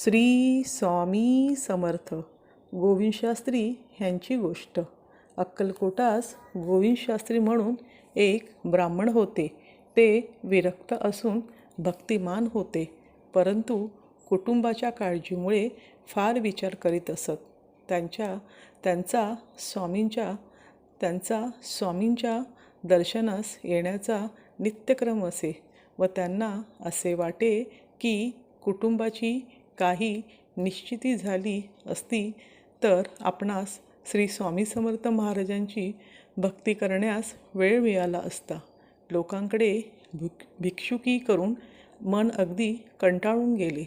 श्री स्वामी समर्थ. गोविंदशास्त्री ह्यांची गोष्ट. अक्कलकोटास गोविंदशास्त्री म्हणून एक ब्राह्मण होते. ते विरक्त असून भक्तिमान होते. परंतु कुटुंबाच्या काळजीमुळे फार विचार करीत असत. त्यांच्या त्यांचा स्वामींच्या त्यांचा स्वामींच्या दर्शनास येण्याचा नित्यक्रम असे व त्यांना असे वाटे की कुटुंबाची काही निश्चिती झाली असती तर आपणास श्री स्वामी समर्थ महाराजांची भक्ती करण्यास वेळ मिळाला असता. लोकांकडे भिक भिक्षुकी करून मन अगदी कंटाळून गेले.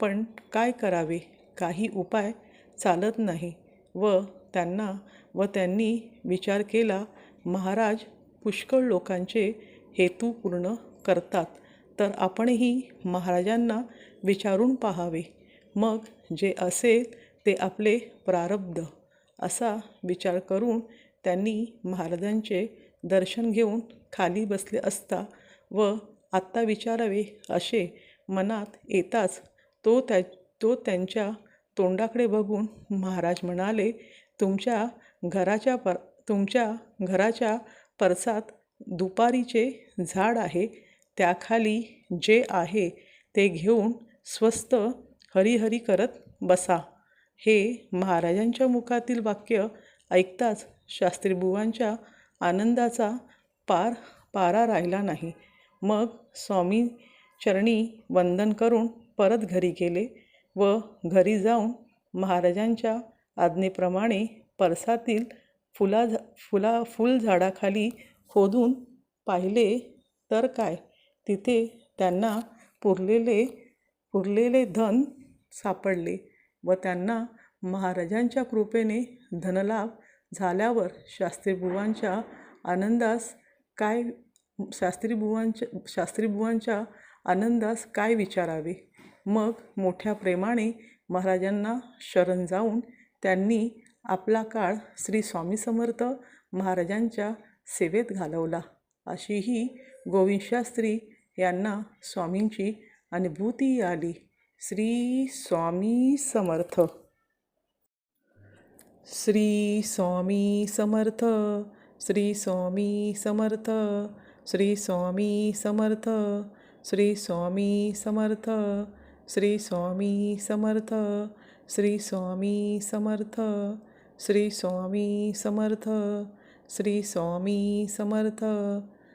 पण काय करावे? काही उपाय चालत नाही व त्यांना व त्यांनी विचार केला महाराज पुष्कळ लोकांचे हेतू पूर्ण करतात. तर आपणही महाराजांना विचारून पाहावे. मग जे असेल ते आपले प्रारब्ध असा विचार करून त्यांनी महाराजांचे दर्शन घेऊन खाली बसले असता व आत्ता विचारावे असे मनात येताच तो त्या तो त्यांच्या तोंडाकडे बघून महाराज म्हणाले तुमच्या घराच्या पर तुमच्या घराच्या परसात दुपारीचे झाड आहे. त्याखाली जे आहे ते घेऊन स्वस्त हरिहरी करत बसा. हे महाराजांच्या मुखातील वाक्य ऐकताच शास्त्रीबुवांच्या आनंदाचा पार पारा राहिला नाही. मग स्वामी चरणी वंदन करून परत घरी गेले व घरी जाऊन महाराजांच्या आज्ञेप्रमाणे परसातील फुला फुला फुलझाडाखाली खोदून पाहिले तर काय? तिथे त्यांना पुरलेले पुरलेले धन सापडले व त्यांना महाराजांच्या कृपेने धनलाभ झाल्यावर शास्त्रीबुवांच्या आनंदास काय शास्त्रीबुवांच्या शास्त्रीबुवांच्या आनंदास काय विचारावे? मग मोठ्या प्रेमाने महाराजांना शरण जाऊन त्यांनी आपला काळ श्री स्वामी समर्थ महाराजांच्या सेवेत घालवला. अशी ही गोविंदशास्त्री यांना स्वामींची अनुभूती आली. श्री स्वामी समर्थ. श्री स्वामी समर्थ. श्री स्वामी समर्थ. श्री स्वामी समर्थ. श्री स्वामी समर्थ. श्री स्वामी समर्थ. श्री स्वामी समर्थ. श्री स्वामी समर्थ. श्री स्वामी समर्थ.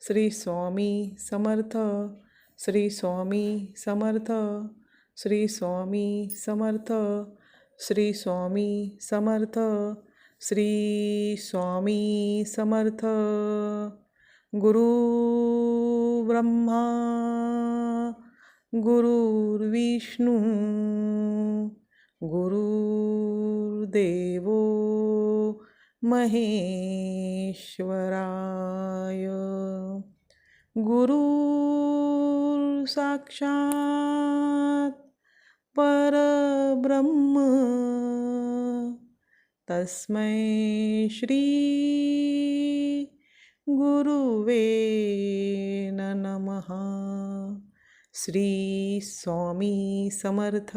श्री स्वामी समर्थ श्री स्वामी समर्थ श्री स्वामी समर्थ श्री स्वामी समर्थ श्री स्वामी समर्थ। गुरु ब्रह्मा गुरुर्विष्णू गुरुर्देवो। महेश्वराय। गुरु साक्षात् परब्रह्म। तस्मै श्री गुरुवे नमः। श्री स्वामी समर्थ।